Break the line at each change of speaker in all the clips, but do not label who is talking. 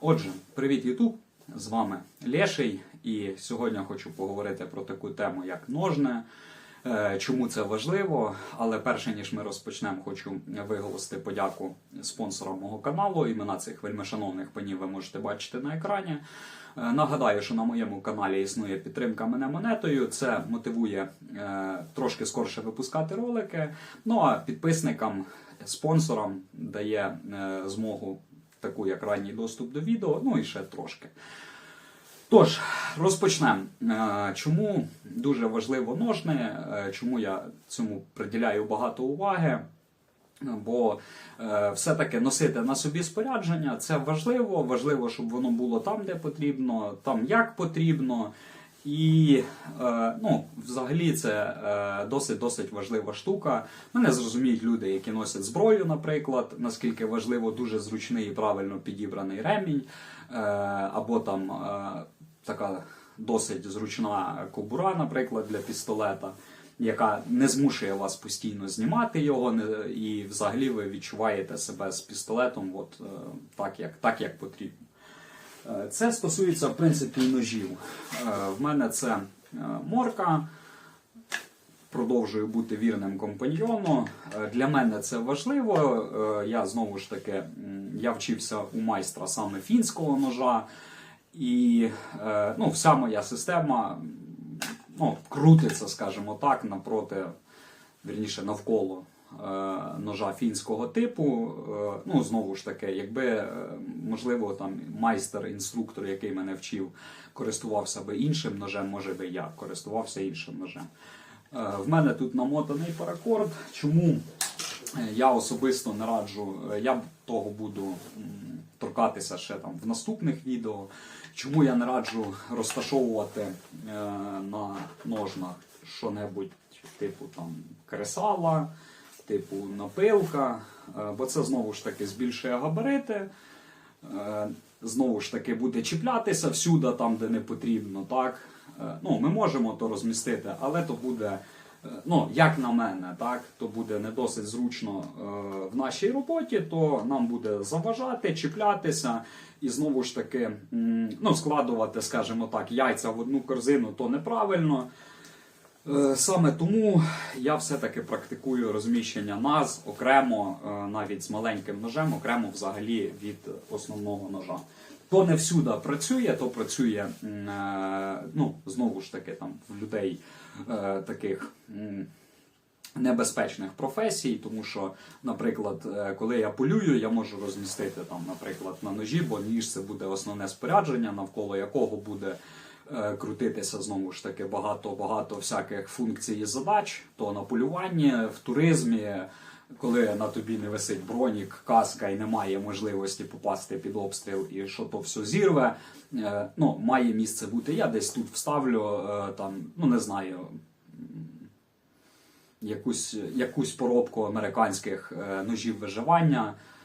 Отже, привіт, Ютуб! З вами Леший, і сьогодні хочу поговорити про таку тему, як ножне. Е, Чому це важливо? Але перше ніж ми розпочнемо, хочу виголосити подяку спонсорам мого каналу. Імена цих вельмишановних панів ви можете бачити на екрані. Е, Нагадаю, що на моєму каналі існує підтримка мене монетою. Це мотивує е, трошки скорше випускати ролики. Ну а підписникам, спонсорам дає змогу таку як ранній доступ до відео, ну і ще трошки. Тож, розпочнемо. Е, Чому дуже важливо ножне, чому я цьому приділяю багато уваги? Бо е, все-таки носити на собі спорядження це важливо. Важливо, щоб воно було там, де потрібно, там як потрібно. І е, ну, взагалі це е, досить досить важлива штука. Мене зрозуміють люди, які носять зброю, наприклад, наскільки важливо дуже зручний і правильно підібраний ремінь, е, або там е, така досить зручна кобура, наприклад, для пістолета, яка не змушує вас постійно знімати його, і взагалі ви відчуваєте себе з пістолетом, от, е, так, як, так як потрібно. Е, Це стосується, в принципі, і ножів. Е, В мене це е, морка. Продовжую бути вірним компаньйону. Е, Для мене це важливо. Я знову ж таки я вчився у майстра саме фінського ножа, і ну, вся моя система ну, крутиться, скажімо так, напроти, вірніше, навколо ножа фінського типу. Е, Ну, знову ж таки, якби е, можливо там майстер-інструктор, який мене вчив, користувався би іншим ножем, може би я користувався іншим ножем. Е, В мене тут намотаний паракорд. Чому е, я особисто не раджу, е, я того буду торкатися ще там в наступних відео. Чому я не раджу розташовувати е, на ножнах що-небудь типу там кресала, типу напилка, е, бо це знову ж таки збільшує габарити. Е, Знову ж таки буде чіплятися всюди, там, де не потрібно. Так? Е, Ну, ми можемо то розмістити, але то буде, ну, як на мене, так, то буде не досить зручно в нашій роботі, то нам буде заважати, чіплятися і знову ж таки ну, складувати, скажімо так, яйця в одну корзину, то неправильно. Е, Саме тому я все-таки практикую розміщення наз окремо, е, навіть з маленьким ножем, окремо взагалі від основного ножа. То не всюди працює, то працює е, ну, знову ж таки там в людей таких. Небезпечних професій, тому що, наприклад, коли я полюю, я можу розмістити там, наприклад, на ножі, бо ніж це буде основне спорядження, навколо якого буде крутитися знову ж таки багато-багато всяких функцій і задач. То на полюванні, в туризмі, коли на тобі не висить бронік, каска і немає можливості попасти під обстріл і що то все зірве, е, ну, має місце бути. Я десь тут вставлю е, там, ну не знаю якусь, якусь поробку американських е, ножів виживання, е,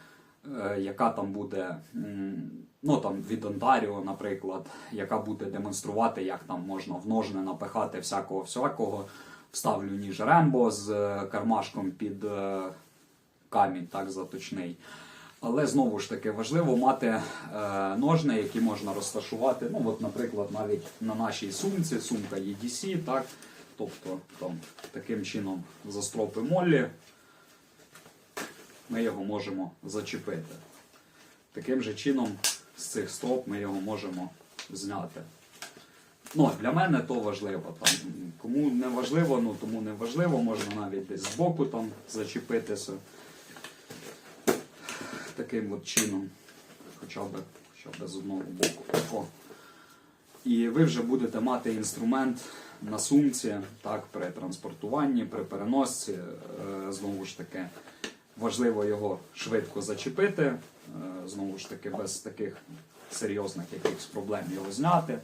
яка там буде, ну там від Онтаріо, наприклад, яка буде демонструвати, як там можна в ножне напихати всякого всякого. Вставлю ніж Рембо з е, кармашком під е, камінь, так заточний. Але знову ж таки важливо мати е, ножни, які можна розташувати. Ну, от, наприклад, навіть на нашій сумці, сумка EDC, так. Тобто там, таким чином застропи моллі, ми його можемо зачепити. Таким же чином з цих строп ми його можемо зняти. Ну, для мене то важливо. Там, кому не важливо, ну тому не важливо, можна навіть десь збоку там зачепитися таким от чином, хоча б, хоча б з одного боку. О. І ви вже будете мати інструмент на сумці, так, при транспортуванні, при переносці. Е, Знову ж таки, важливо його швидко зачепити, е, знову ж таки, без таких серйозних якихось проблем його зняти.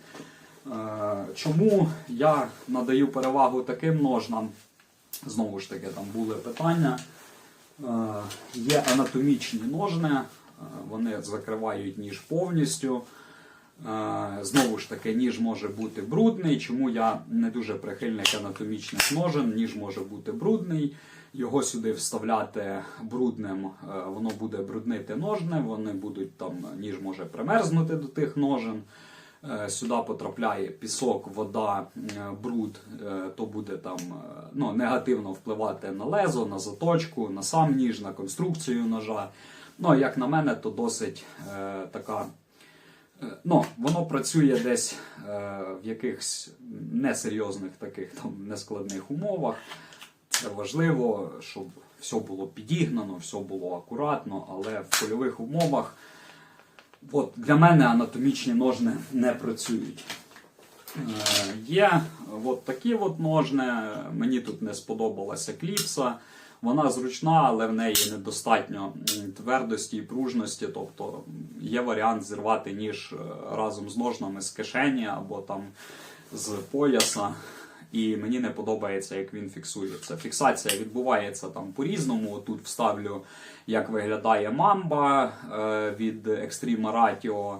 Е, Чому я надаю перевагу таким ножнам? Знову ж таки, там були питання. Е, Є анатомічні ножни, вони закривають ніж повністю. Знову ж таки, ніж може бути брудний. Чому я не дуже прихильник анатомічних ножен, ніж може бути брудний. Його сюди вставляти брудним, е, воно буде бруднити ножни, вони будуть там, ніж може примерзнути до тих ножен. Е, Сюди потрапляє пісок, вода, бруд, е, то буде там ну, негативно впливати на лезо, на заточку, на сам ніж, на конструкцію ножа. Ну, як на мене, то досить е, така. Ну, воно працює десь е, в якихось несерйозних таких там нескладних умовах. Важливо, щоб все було підігнано, все було акуратно, але в польових умовах от, для мене анатомічні ножни не працюють. Е, Є от такі от ножни. Мені тут не сподобалася кліпса. Вона зручна, але в неї недостатньо твердості і пружності. Тобто є варіант зірвати ніж е, разом з ножнами з кишені або там з пояса. І мені не подобається, як він фіксується. Фіксація відбувається там по-різному. Тут вставлю, як виглядає мамба е, від Extreme Ratio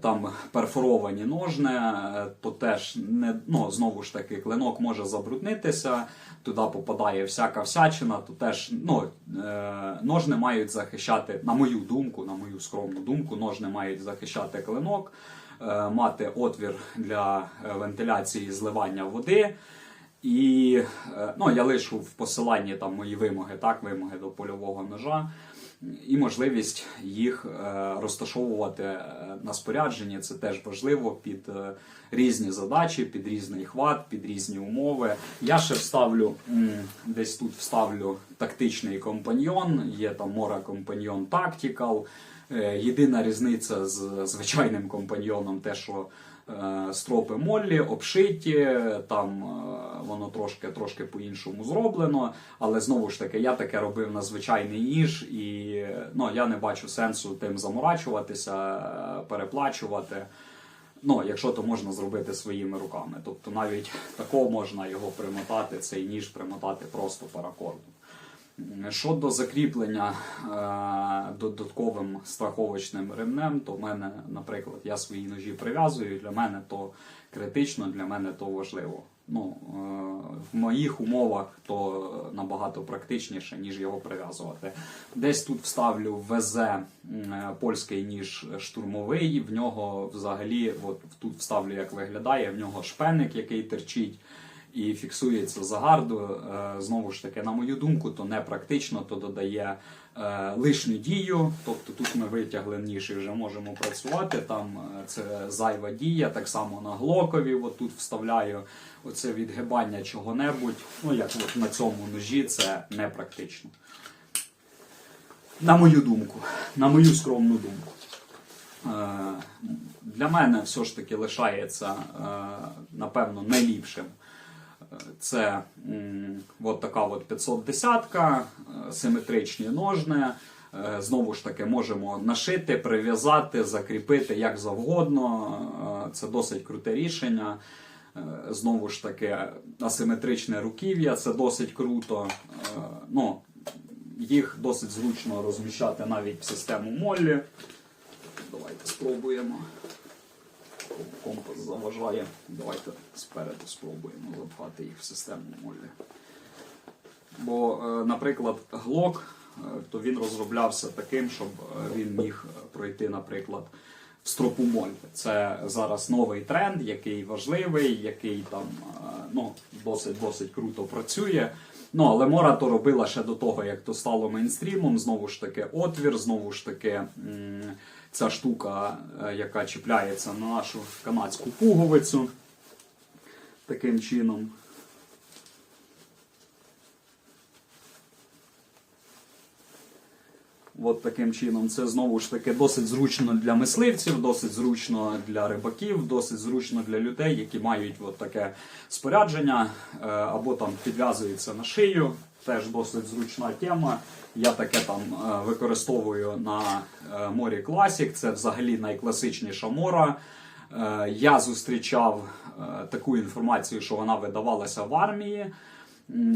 там перфоровані ножни, е, то теж не ну знову ж таки клинок може забруднитися, туди попадає всяка всячина, то теж ну, е, ножни мають захищати, на мою думку, на мою скромну думку, ножни мають захищати клинок, е, мати отвір для е, вентиляції зливання води. І е, ну, я лишу в посиланні там мої вимоги, так, вимоги до польового ножа і можливість їх е, розташовувати е, на спорядженні. Це теж важливо під е, різні задачі, під різний хват, під різні умови. Я ще вставлю десь тут вставлю тактичний компаньйон. Є там Mora Companion Tactical. Е, Єдина різниця з звичайним компаньйоном, те, що е, стропи Моллі обшиті, там е, воно трошки, трошки по-іншому зроблено. Але знову ж таки, я таке робив на звичайний ніж, і ну, я не бачу сенсу тим заморачуватися, переплачувати. Ну, якщо то можна зробити своїми руками. Тобто навіть такого можна його примотати, цей ніж примотати просто паракордом. Щодо закріплення е, додатковим страховочним ремнем, то в мене, наприклад, я свої ножі прив'язую, для мене то критично, для мене то важливо. Ну, е, в моїх умовах то набагато практичніше, ніж його прив'язувати. Десь тут вставлю ВЗ е, польський ніж штурмовий, в нього взагалі, от тут вставлю, як виглядає, в нього шпеник, який терчить і фіксується за гарду. Е, Знову ж таки, на мою думку, то не практично, то додає е, лишню дію. Тобто тут ми витягли ніж і вже можемо працювати. Там е, це зайва дія, так само на глокові. От тут вставляю оце відгибання чого-небудь. Ну як от на цьому ножі це не практично. На мою думку, на мою скромну думку. Для мене все ж таки лишається, напевно, найліпшим. Це от така от 510-ка, е, симетричні ножни. Е, Знову ж таки, можемо нашити, прив'язати, закріпити як завгодно. Е, Це досить круте рішення. Знову ж таки, асиметричне руків'я це досить круто. Ну, їх досить зручно розміщати навіть в систему Моллі. Давайте спробуємо. Компас заважає. Давайте спереду спробуємо запхати їх в систему Моллі. Бо, е, наприклад, глок, е, то він розроблявся таким, щоб е, він міг пройти, наприклад, в стропу Моллі. Це зараз новий тренд, який важливий, який там ну, досить досить круто працює. Ну, але Мора то робила ще до того, як то стало мейнстрімом. Знову ж таки, отвір, знову ж таки, ця штука, е, яка чіпляється на нашу канадську пуговицю. Таким чином. От таким чином, це знову ж таки досить зручно для мисливців, досить зручно для рибаків, досить зручно для людей, які мають от таке спорядження, е, або там підв'язується на шию. Теж досить зручна тема. Я таке там е, використовую на е, морі Classic. Це взагалі найкласичніша мора. Е, Я зустрічав таку інформацію, що вона видавалася в армії.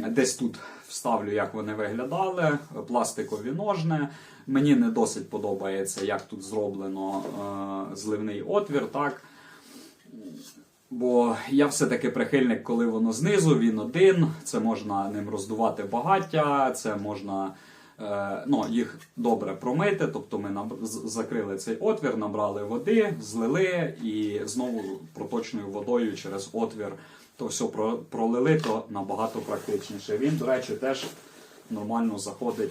Десь тут вставлю, як вони виглядали, пластикові ножни. Мені не досить подобається, як тут зроблено зливний отвір. Так? Бо я все-таки прихильник, коли воно знизу, він один, це можна ним роздувати багаття, це можна е, ну, їх добре промити. Тобто ми наб- закрили цей отвір, набрали води, злили і знову проточною водою через отвір то все про- пролили, то набагато практичніше. Він, до речі, теж нормально заходить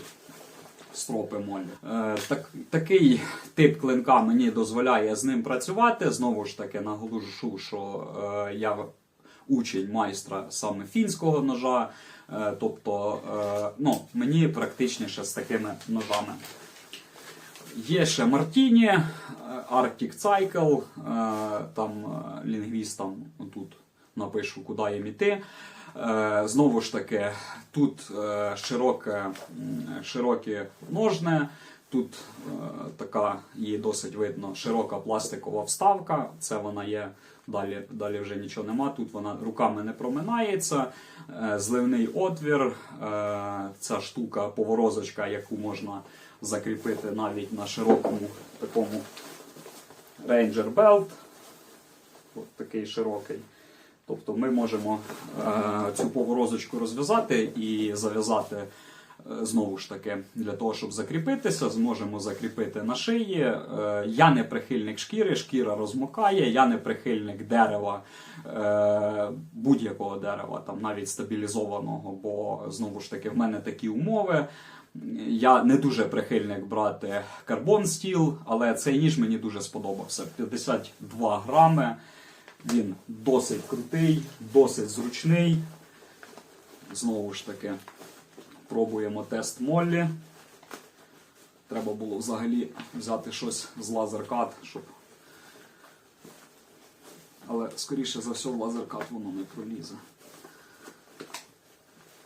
стропи молі. Е, так, такий тип клинка мені дозволяє з ним працювати. Знову ж таки, наголошу, що е, я учень майстра саме фінського ножа. Е, тобто, ну, мені практичніше з такими ножами. Є ще Мартіні, Arctic Cycle, там лінгвістам тут напишу, куди їм іти. Е, Знову ж таки, тут е, широке, широкі ножне, тут е, така її досить видно широка пластикова вставка. Це вона є. Далі, далі вже нічого нема. Тут вона руками не проминається. Зливний отвір, ця штука, поворозочка, яку можна закріпити навіть на широкому такому Ranger Belt. От такий широкий. Тобто ми можемо е, цю поворозочку розв'язати і зав'язати е, знову ж таки для того, щоб закріпитися, зможемо закріпити на шиї. Е, я не прихильник шкіри, шкіра розмокає, я не прихильник дерева, е, будь-якого дерева, там навіть стабілізованого, бо знову ж таки в мене такі умови. Я не дуже прихильник брати карбон стіл, але цей ніж мені дуже сподобався. 52 грами. Він досить крутий, досить зручний. Знову ж таки, пробуємо тест Моллі. Треба було взагалі взяти щось з лазеркат, щоб. Але скоріше за все в лазеркат воно не пролізе.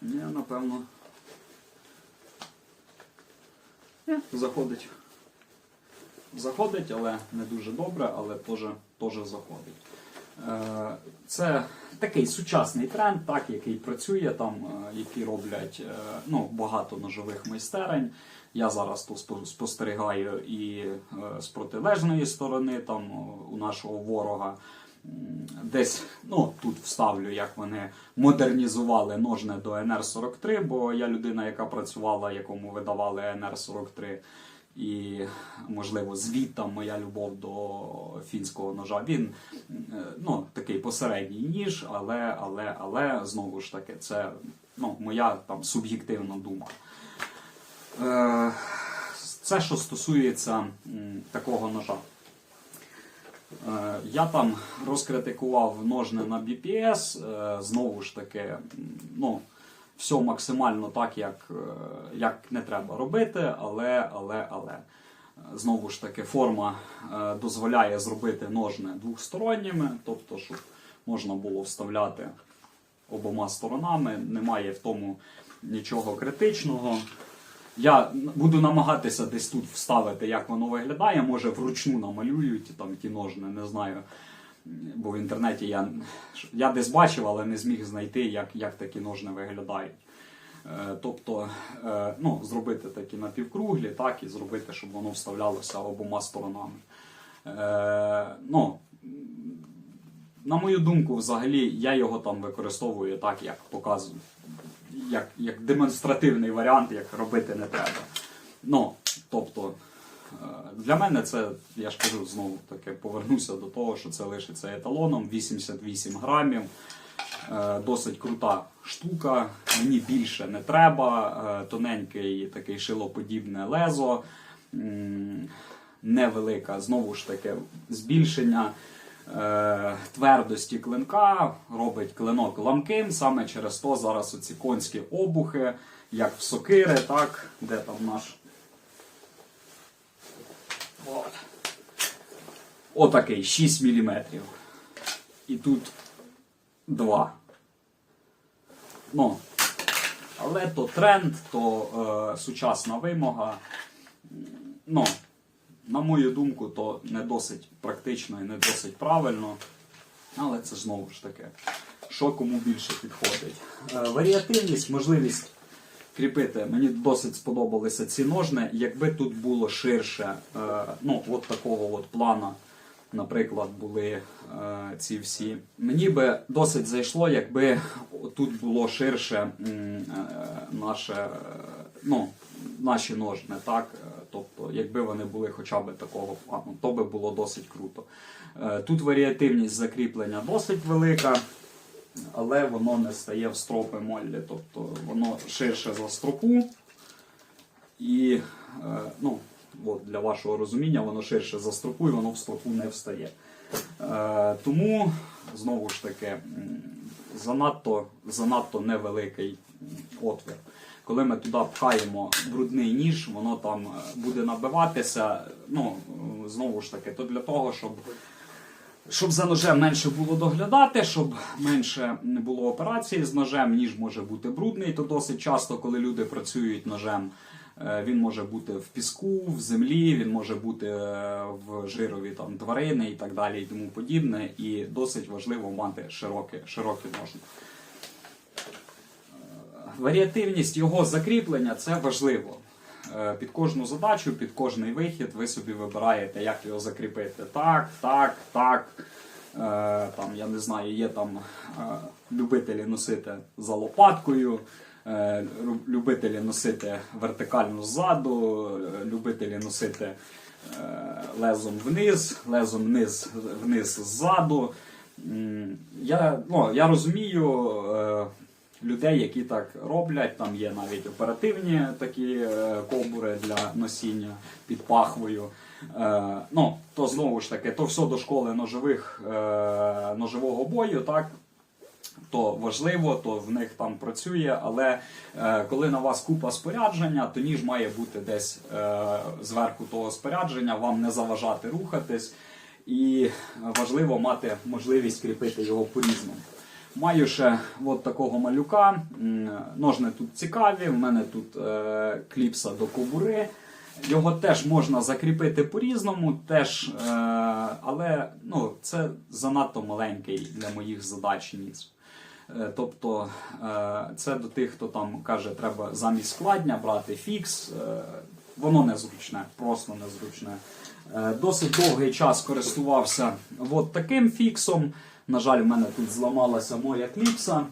Ні, напевно. Заходить. Заходить, але не дуже добре, але теж заходить. Е, Це такий сучасний тренд, так, який працює там, е, які роблять е, ну, багато ножових майстерень. Я зараз спо- спостерігаю і з протилежної сторони, там у нашого ворога. Десь ну, тут вставлю, як вони модернізували ножне до НР-43, бо я людина, яка працювала, якому видавали НР-43. І, можливо, звідти моя любов до фінського ножа. Він е, ну, такий посередній ніж, але, але, але знову ж таки, це ну, моя там суб'єктивна думка. Е, Це що стосується такого ножа. Е, Я там розкритикував ножне на BPS, знову ж таки, ну, все максимально так, як, е, як не треба робити, але, але, але. Знову ж таки, форма е, дозволяє зробити ножне двохсторонніми, тобто, щоб можна було вставляти обома сторонами, немає в тому нічого критичного. Я буду намагатися десь тут вставити, як воно виглядає. Може, вручну намалюють там ті ножни, не знаю. Бо в інтернеті я, я десь бачив, але не зміг знайти, як, як такі ножни виглядають. Е, Тобто, е, ну, зробити такі напівкруглі, так, і зробити, щоб воно вставлялося обома сторонами. Е, ну, на мою думку, взагалі, я його там використовую так, як показую, як, як демонстративний варіант, як робити не треба. Ну, тобто, для мене це, я ж кажу, знову таки повернуся до того, що це лишиться еталоном 88 грамів. Е, Досить крута штука. Мені більше не треба. Е, Тоненький такий шилоподібне лезо. Невелика, знову ж таки, збільшення е, твердості клинка робить клинок ламким. Саме через то зараз оці конські обухи, як в сокири, так, де там наш. От. Отакий 6 мм. І тут 2. Ну, але то тренд, то е, сучасна вимога. Ну, на мою думку, то не досить практично і не досить правильно. Але це знову ж таки, що кому більше підходить. Е, варіативність, можливість кріпити. Мені досить сподобалися ці ножни. Якби тут було ширше, е, ну, от такого от плана наприклад, були е, ці всі. Мені би досить зайшло, якби тут було ширше е, наше, ну, наші ножни, так? Тобто, якби вони були хоча б такого плану, то би було досить круто. Тут варіативність закріплення досить велика, але воно не стає в стропи моллі, тобто воно ширше за стропу. І е, ну, от, для вашого розуміння, воно ширше за стропу і воно в стропу не встає. Е, тому, знову ж таки, занадто, занадто невеликий отвір. Коли ми туди пхаємо брудний ніж, воно там е, буде набиватися. Ну, знову ж таки, то для того, щоб щоб за ножем менше було доглядати, щоб менше не було операцій з ножем, ніж може бути брудний, то досить часто, коли люди працюють ножем, е, він може бути в піску, в землі, він може бути е, в жирові там, тварини і так далі, і тому подібне. І досить важливо мати широкі, широкі ножни. Варіативність його закріплення це важливо. Е, Під кожну задачу, під кожний вихід ви собі вибираєте, як його закріпити. Так, так, так. Е, Там, я не знаю, є там е, любителі носити за лопаткою, любителі носити вертикально ззаду, любителі носити лезом вниз, лезом вниз, вниз ззаду. Я, ну, я розумію людей, які так роблять. Там є навіть оперативні такі е, ковбури для носіння під пахвою. Е, ну, то знову ж таки, то все до школи ножових, е, ножового бою, так? то важливо, то в них там працює, але е, коли на вас купа спорядження, то ніж має бути десь е, зверху того спорядження, вам не заважати рухатись, і важливо мати можливість кріпити його по-різному. Маю ще от такого малюка. Ножни тут цікаві. В мене тут е, кліпса до кобури. Його теж можна закріпити по-різному, теж, е, але ну, це занадто маленький для моїх задач ніж. Е, Тобто е, це до тих, хто там каже, треба замість складня брати фікс. Е, Воно незручне, просто незручне. Е, Досить довгий час користувався от таким фіксом. На жаль, в мене тут зламалася моя кліпса.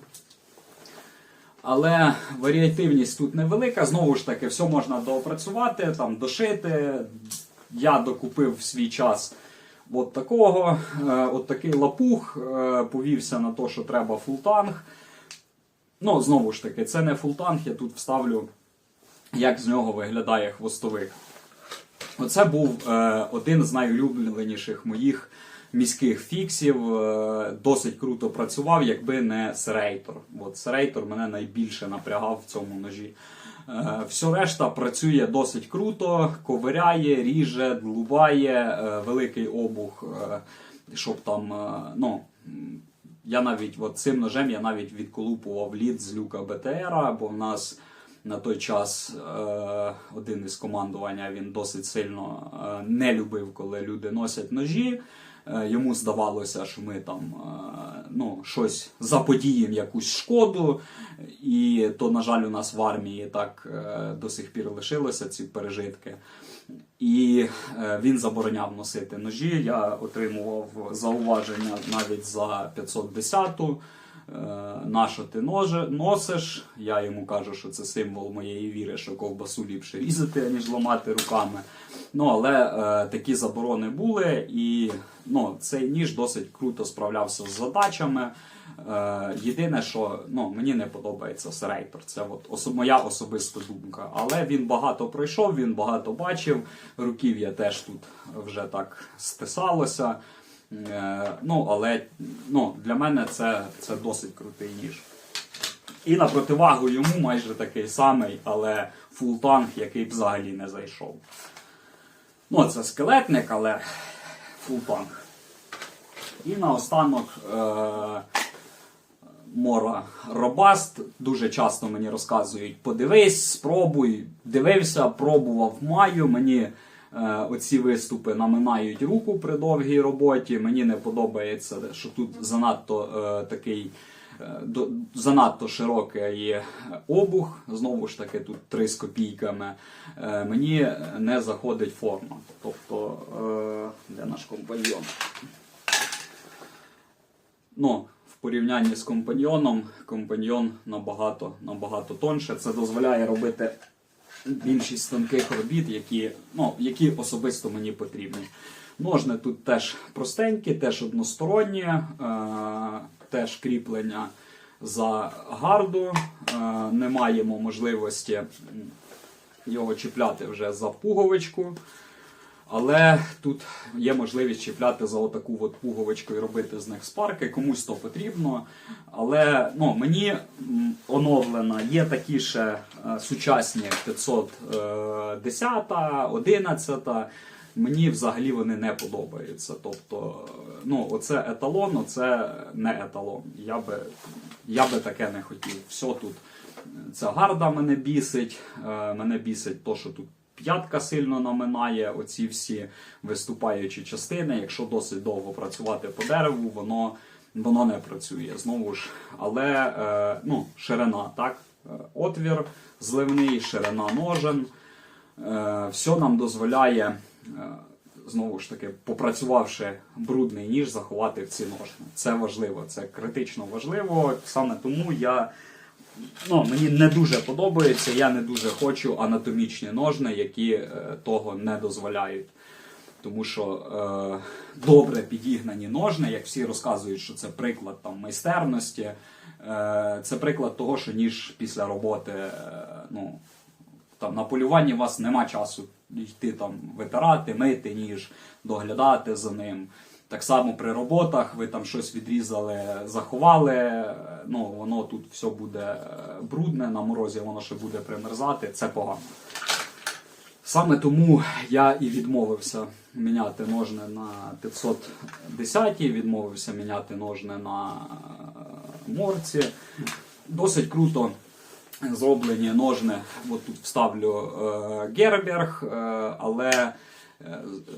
Але варіативність тут невелика. Знову ж таки, все можна доопрацювати, там, дошити. Я докупив в свій час от такого. Е, От такий лапух. е, Повівся на те, що треба фултанг. Ну, знову ж таки, це не фултанг, я тут вставлю, як з нього виглядає хвостовик. Оце був е, один з найулюбленіших моїх міських фіксів. Е, досить круто працював, якби не серейтор. От серейтор мене найбільше напрягав в цьому ножі. Е, все решта працює досить круто, ковиряє, ріже, длубає, е, великий обух, щоб там, ну. Я навіть от цим ножем я навіть відколупував лід з люка БТРа, бо в нас на той час е, один із командування він досить сильно е, не любив, коли люди носять ножі. Е, йому здавалося, що ми там е, ну, щось заподіємо якусь шкоду. І то, на жаль, у нас в армії так е, до сих пір лишилося ці пережитки. І він забороняв носити ножі. Я отримував зауваження навіть за 510-ту. Е, на що ти носиш? Я йому кажу, що це символ моєї віри, що ковбасу ліпше різати, ніж ламати руками. Ну, але е, такі заборони були, і ну, цей ніж досить круто справлявся з задачами. Е, єдине, що ну, мені не подобається серейтор, це от осо- моя особиста думка. Але він багато пройшов, він багато бачив. Руків'я теж тут вже так стисалося. Е, ну, але ну, для мене це, це досить крутий ніж. І на противагу йому майже такий самий, але фултанг, який б взагалі не зайшов. Ну, це скелетник, але фултанг. І наостанок е- Мора Робаст. Дуже часто мені розказують: подивись, спробуй. Дивився, пробував маю. Мені оці виступи наминають руку при довгій роботі. Мені не подобається, що тут занадто е, такий е, занадто широкий обух, знову ж таки, тут 3 з копійками, е, мені не заходить форма. Тобто, е, де наш компаньйон? Ну, в порівнянні з компаньйоном, компаньйон набагато, набагато тонше. Це дозволяє робити більшість тонких робіт, які, ну, які особисто мені потрібні. Ножни тут теж простенькі, теж односторонні, е, теж кріплення за гарду. Е, не маємо можливості його чіпляти вже за пуговичку. Але тут є можливість чіпляти за отаку от пуговичку і робити з них спарки. Комусь то потрібно. Але ну, мені оновлена є такі ще е, сучасні 510, 11. Мені взагалі вони не подобаються. Тобто, е, ну, оце еталон, оце не еталон. Я би, я би таке не хотів. Все тут. Ця гарда мене бісить. Е, Мене бісить то, що тут п'ятка сильно наминає оці всі виступаючі частини. Якщо досить довго працювати по дереву, воно, воно не працює. Знову ж, але е, ну, ширина, так? Е, Отвір зливний, ширина ножен. Е, все нам дозволяє. е, Знову ж таки, попрацювавши брудний ніж, заховати в ці ножни. Це важливо, це критично важливо. Саме тому я ну, мені не дуже подобається, я не дуже хочу анатомічні ножни, які е, того не дозволяють. Тому що е, добре підігнані ножни, як всі розказують, що це приклад там, майстерності, е, це приклад того, що ніж після роботи, е, ну, там, на полюванні у вас нема часу йти там витирати, мити ніж, доглядати за ним. Так само при роботах ви там щось відрізали, заховали, ну воно тут все буде е, брудне, на морозі воно ще буде примерзати, це погано. Саме тому я і відмовився міняти ножни на 510, відмовився міняти ножни на е, морці. Досить круто зроблені ножни. От тут вставлю е, Герберг, але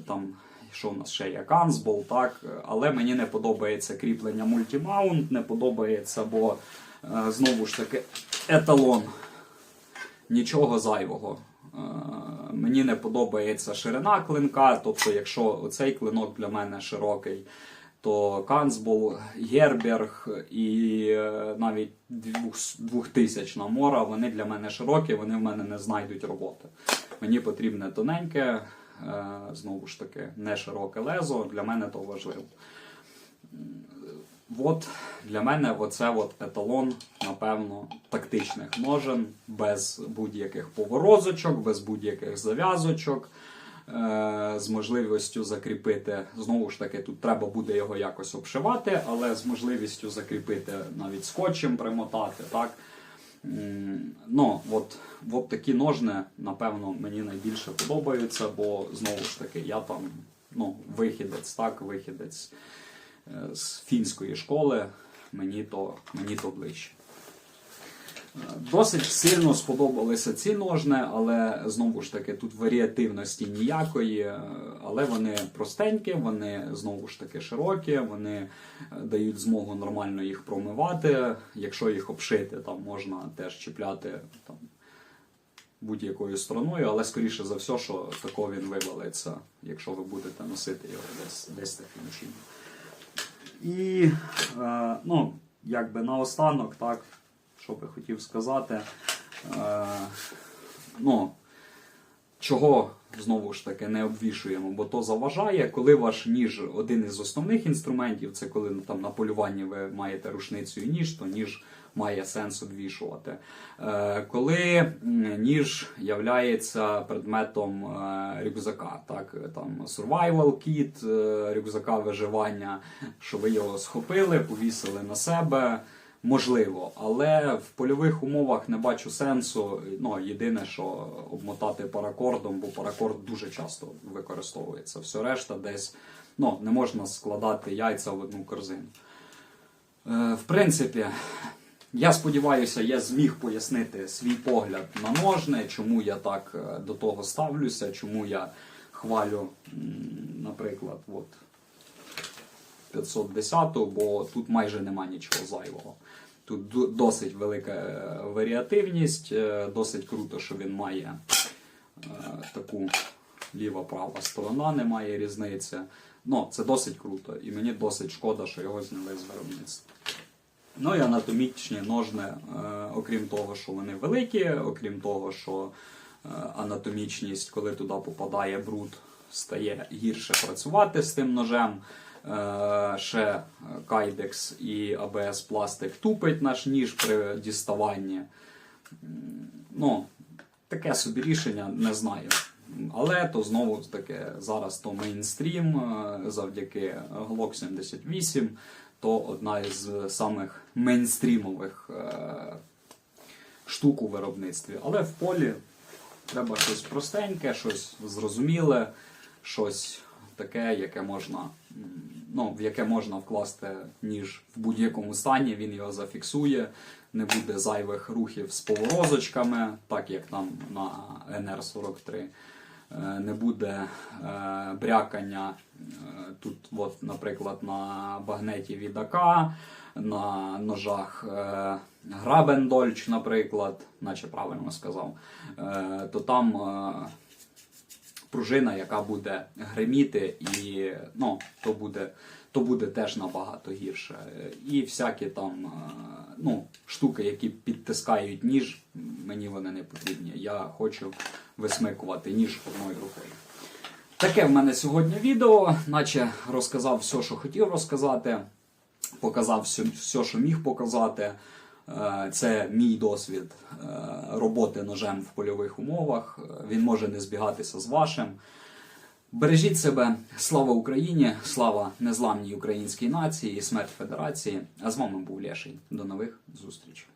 там. Що в нас ще є Канцбол, так, але мені не подобається кріплення мультимаунт, не подобається, бо е, знову ж таки еталон нічого зайвого. Е, Мені не подобається ширина клинка, тобто, якщо оцей клинок для мене широкий, то Канцбол, Герберг і е, навіть 2000 мора, вони для мене широкі, вони в мене не знайдуть роботи. Мені потрібне тоненьке, е, знову ж таки, не широке лезо, для мене то важливо. От для мене оце от еталон, напевно, тактичних ножен, без будь-яких поворозочок, без будь-яких зав'язочок, е- з можливістю закріпити. Знову ж таки, тут треба буде його якось обшивати, але з можливістю закріпити навіть скотчем примотати. так. Ну, от, от такі ножни, напевно, мені найбільше подобаються, бо знову ж таки, я там ну, вихідець, так, вихідець е, з фінської школи, мені то, мені то ближче. Досить сильно сподобалися ці ножни, але знову ж таки тут варіативності ніякої, е, але вони простенькі, вони знову ж таки широкі, вони е, дають змогу нормально їх промивати. Якщо їх обшити, там можна теж чіпляти там, будь-якою стороною, але скоріше за все, що тако він вивалиться, якщо ви будете носити його десь, десь таким чином. І е, ну, якби наостанок, так, що би хотів сказати. Е, ну, чого знову ж таки не обвішуємо, бо то заважає, коли ваш ніж один із основних інструментів, це коли ну, там на полюванні ви маєте рушницю і ніж, то ніж має сенс обвішувати. Е, коли ніж являється предметом е, рюкзака, так, там survival kit, рюкзака виживання, що ви його схопили, повісили на себе. Можливо, але в польових умовах не бачу сенсу. Ну, єдине, що обмотати паракордом, бо паракорд дуже часто використовується. Все решта десь ну, не можна складати яйця в одну корзину. Е, в принципі, я сподіваюся, я зміг пояснити свій погляд на ножни, чому я так е, до того ставлюся, чому я хвалю, наприклад, от 510, бо тут майже нема нічого зайвого. Тут досить велика е, варіативність, е, досить круто, що він має е, таку ліва-права сторона, немає різниці. Ну, це досить круто, і мені досить шкода, що його зняли з виробництва. Ну і анатомічні ножни, окрім того, що вони великі, окрім того, що анатомічність, коли туди попадає бруд, стає гірше працювати з тим ножем. Е, ще кайдекс і АБС пластик тупить наш ніж при діставанні. Ну, таке собі рішення не знаю. Але то знову ж таки зараз то мейнстрім е, завдяки Glock 78, то одна із самих мейнстрімових е, штук у виробництві. Але в полі треба щось простеньке, щось зрозуміле, щось таке, яке можна, ну, в яке можна вкласти ніж в будь-якому стані, він його зафіксує, не буде зайвих рухів з поворозочками, так як там на NR43. Е, Не буде е, брякання е, тут, от, наприклад, на багнеті від АК, на ножах Грабендольч, наприклад, наче правильно сказав, то там пружина, яка буде гриміти, і ну, то буде, то буде теж набагато гірше. І всякі там е, ну, штуки, які підтискають ніж, мені вони не потрібні. Я хочу висмикувати ніж одною рукою. Таке в мене сьогодні відео, наче розказав все, що хотів розказати, показав все, все що міг показати. Е, Це мій досвід е, роботи ножем в польових умовах. Е, Він може не збігатися з вашим. Бережіть себе, слава Україні, слава незламній українській нації і смерть Федерації. А з вами був Леший. До нових зустрічей.